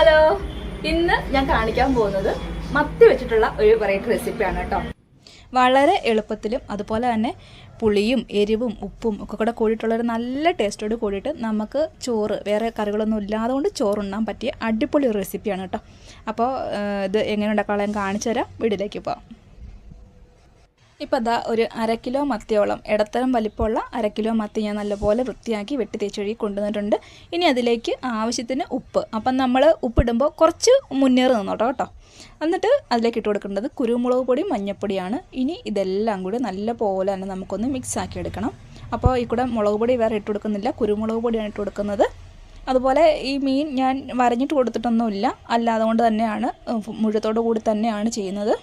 Hello. ഇന്ന് ഞാൻ കാണിക്കാൻ പോകുന്നത് മത്തി വെച്ചിട്ടുള്ള ഒരു വെറൈറ്റി റെസിപ്പിയാണ് കേട്ടോ. വളരെ എളുപ്പത്തിലും അതുപോലെ തന്നെ പുളിയും എരിവും ഉപ്പും ഒക്കെ കൂടെ കൂടിയിട്ടുള്ള ഒരു നല്ല ടേസ്റ്റോട് കൂടിയിട്ട് നമുക്ക് ചോറ് വേറെ കറികളൊന്നും ഇല്ലാതെ കൊണ്ട് ചോറുണ്ണാൻ പറ്റിയ അടിപൊളി റെസിപ്പിയാണ് കേട്ടോ. അപ്പോൾ ഇത് എങ്ങനെ ഉണ്ടാക്കാനുള്ള ഞാൻ കാണിച്ചു തരാം വീട്ടിലേക്ക് പോകാം ഇപ്പോൾ അതാ ഒരു അര കിലോ മത്തിയോളം ഇടത്തരം വലിപ്പമുള്ള അര കിലോ മത്തി ഞാൻ നല്ലപോലെ വൃത്തിയാക്കി വെട്ടി തേച്ചൊഴുകി കൊണ്ടുവന്നിട്ടുണ്ട്. ഇനി അതിലേക്ക് ആവശ്യത്തിന് ഉപ്പ്. അപ്പം നമ്മൾ ഉപ്പിടുമ്പോൾ കുറച്ച് മുന്നേറി നിന്നോട്ടോ കേട്ടോ. എന്നിട്ട് അതിലേക്ക് ഇട്ട് കൊടുക്കേണ്ടത് കുരുമുളക് പൊടി മഞ്ഞൾപ്പൊടിയാണ് ഇനി ഇതെല്ലാം കൂടി നല്ലപോലെ തന്നെ നമുക്കൊന്ന് മിക്സ് ആക്കി എടുക്കണം. അപ്പോൾ ഈ കൂടെ മുളക് പൊടി വേറെ ഇട്ട് കൊടുക്കുന്നില്ല. കുരുമുളക് പൊടിയാണ് ഇട്ട് കൊടുക്കുന്നത്. അതുപോലെ ഈ മീൻ ഞാൻ വരഞ്ഞിട്ട് കൊടുത്തിട്ടൊന്നുമില്ല. അല്ലാതെ കൊണ്ട് തന്നെയാണ് മുഴുത്തോടു കൂടി തന്നെയാണ് ചെയ്യുന്നത്.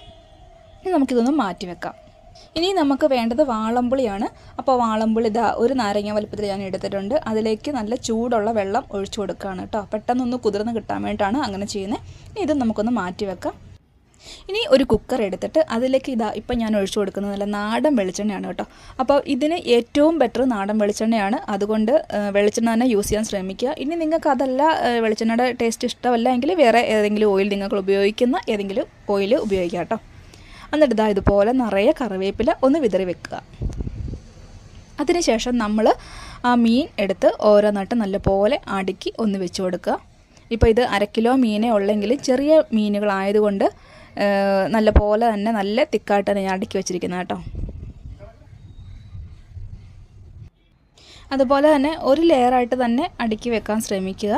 നമുക്കിതൊന്ന് മാറ്റി വെക്കാം. ഇനി നമുക്ക് വേണ്ടത് വാളമ്പുളിയാണ് അപ്പോൾ വാളമ്പുളി ഇതാ ഒരു നാരങ്ങ വലുപ്പത്തിൽ ഞാൻ എടുത്തിട്ടുണ്ട്. അതിലേക്ക് നല്ല ചൂടുള്ള വെള്ളം ഒഴിച്ചു കൊടുക്കുകയാണ് കേട്ടോ. പെട്ടെന്നൊന്ന് കുതിർന്ന് കിട്ടാൻ വേണ്ടിയിട്ടാണ് അങ്ങനെ ചെയ്യുന്നത്. ഇനി ഇത് നമുക്കൊന്ന് മാറ്റി വെക്കാം. ഇനി ഒരു കുക്കർ എടുത്തിട്ട് അതിലേക്ക് ഇതാ ഇപ്പം ഞാൻ ഒഴിച്ചു കൊടുക്കുന്നത് നല്ല നാടൻ വെളിച്ചെണ്ണയാണ് കേട്ടോ. അപ്പോൾ ഇതിന് ഏറ്റവും ബെറ്റർ നാടൻ വെളിച്ചെണ്ണയാണ്. അതുകൊണ്ട് വെളിച്ചെണ്ണ തന്നെ യൂസ് ചെയ്യാൻ ശ്രമിക്കുക. ഇനി നിങ്ങൾക്ക് അതല്ല വെളിച്ചെണ്ണയുടെ ടേസ്റ്റ് ഇഷ്ടമല്ല എങ്കിൽ വേറെ ഏതെങ്കിലും ഓയിൽ നിങ്ങൾക്ക് ഉപയോഗിക്കുന്ന ഏതെങ്കിലും ഓയിൽ ഉപയോഗിക്കാം കേട്ടോ. എന്നിട്ട് ഇതാ ഇതുപോലെ നിറയെ കറിവേപ്പില ഒന്ന് വിതറി വെക്കുക. അതിനുശേഷം നമ്മൾ ആ മീൻ എടുത്ത് ഓരോന്നായിട്ട് നല്ലപോലെ അടുക്കി ഒന്ന് വെച്ച് കൊടുക്കുക. ഇപ്പോൾ ഇത് അര കിലോ മീനേ ഉള്ളെങ്കിൽ ചെറിയ മീനുകളായതുകൊണ്ട് നല്ല പോലെ തന്നെ നല്ല തിക്കായിട്ട് ഞാൻ അടുക്കി വെച്ചിരിക്കുന്നത് കേട്ടോ. അതുപോലെ തന്നെ ഒരു ലെയറായിട്ട് തന്നെ അടുക്കി വെക്കാൻ ശ്രമിക്കുക.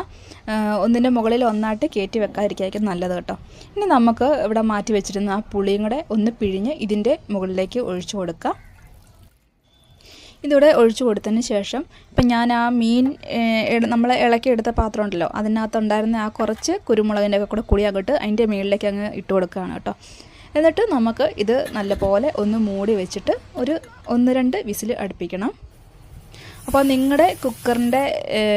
ഒന്നിന്റെ മുകളിൽ ഒന്നായിട്ട് കയറ്റി വെക്കാതിരിക്കായിരിക്കും നല്ലത് കേട്ടോ. ഇനി നമുക്ക് ഇവിടെ മാറ്റി വെച്ചിരുന്ന ആ പുളിയും കൂടെ ഒന്ന് പിഴിഞ്ഞ് ഇതിന്റെ മുകളിലേക്ക് ഒഴിച്ചു കൊടുക്കാം. ഇതിവിടെ ഒഴിച്ചു കൊടുത്തതിന് ശേഷം ഇപ്പം ഞാൻ ആ മീൻ നമ്മൾ ഇളക്കി എടുത്ത പാത്രം ഉണ്ടല്ലോ അതിനകത്തുണ്ടായിരുന്ന ആ കുറച്ച് കുരുമുളകിന്റെ ഒക്കെ കൂടെ കുളി അതിന്റെ മുകളിലേക്ക് അങ്ങ് ഇട്ട് കൊടുക്കുകയാണ് കേട്ടോ. എന്നിട്ട് നമുക്ക് ഇത് നല്ലപോലെ ഒന്ന് മൂടി വെച്ചിട്ട് ഒരു ഒന്ന് രണ്ട് വിസിൽ അടുപ്പിക്കണം. അപ്പോൾ നിങ്ങളുടെ കുക്കറിന്റെ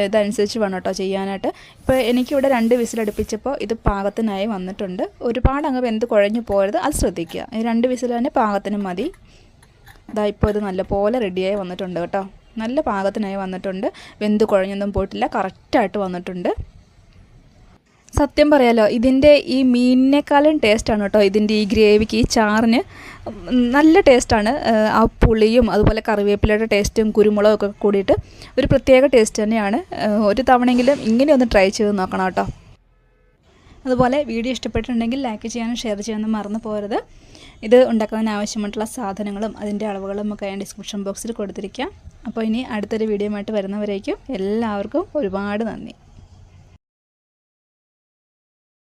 ഇതനുസരിച്ച് വേണം കേട്ടോ ചെയ്യാനായിട്ട്. ഇപ്പോൾ എനിക്കിവിടെ രണ്ട് വിസിലടുപ്പിച്ചപ്പോൾ ഇത് പാകത്തിനായി വന്നിട്ടുണ്ട്. ഒരുപാട് അങ്ങ് വെന്ത് കുഴഞ്ഞു പോയത് അത് ശ്രദ്ധിക്കുക. രണ്ട് വിസിൽ തന്നെ പാകത്തിന് മതി. ഇതാ ഇപ്പോൾ ഇത് നല്ലപോലെ റെഡിയായി വന്നിട്ടുണ്ട് കേട്ടോ. നല്ല പാകത്തിനായി വന്നിട്ടുണ്ട്. വെന്ത് കുഴഞ്ഞൊന്നും പോയിട്ടില്ല. കറക്റ്റായിട്ട് വന്നിട്ടുണ്ട്. സത്യം പറയാലോ ഇതിന്റെ ഈ മീനിനേക്കാളും ടേസ്റ്റാണ് കേട്ടോ. ഇതിന്റെ ഈ ഗ്രേവിക്ക് ഈ ചാറിന് നല്ല ടേസ്റ്റാണ് ആ പുളിയും അതുപോലെ കറിവേപ്പിലയുടെ ടേസ്റ്റും കുരുമുളകും ഒക്കെ കൂടിയിട്ട് ഒരു പ്രത്യേക ടേസ്റ്റ് തന്നെയാണ്. ഒരു തവണയെങ്കിലും ഇങ്ങനെ ഒന്ന് ട്രൈ ചെയ്ത് നോക്കണം കേട്ടോ. അതുപോലെ വീഡിയോ ഇഷ്ടപ്പെട്ടിട്ടുണ്ടെങ്കിൽ ലൈക്ക് ചെയ്യാനും ഷെയർ ചെയ്യാനും മറന്നു പോരുത് ഇത് ഉണ്ടാക്കുന്നതിന് ആവശ്യമായിട്ടുള്ള സാധനങ്ങളും അതിന്റെ അളവുകളും ഒക്കെ ഞാൻ ഡിസ്ക്രിപ്ഷൻ ബോക്സിൽ കൊടുത്തിരിക്കാം. അപ്പോൾ ഇനി അടുത്തൊരു വീഡിയോ ആയിട്ട് വരുന്നവരേക്കും എല്ലാവർക്കും ഒരുപാട് നന്ദി.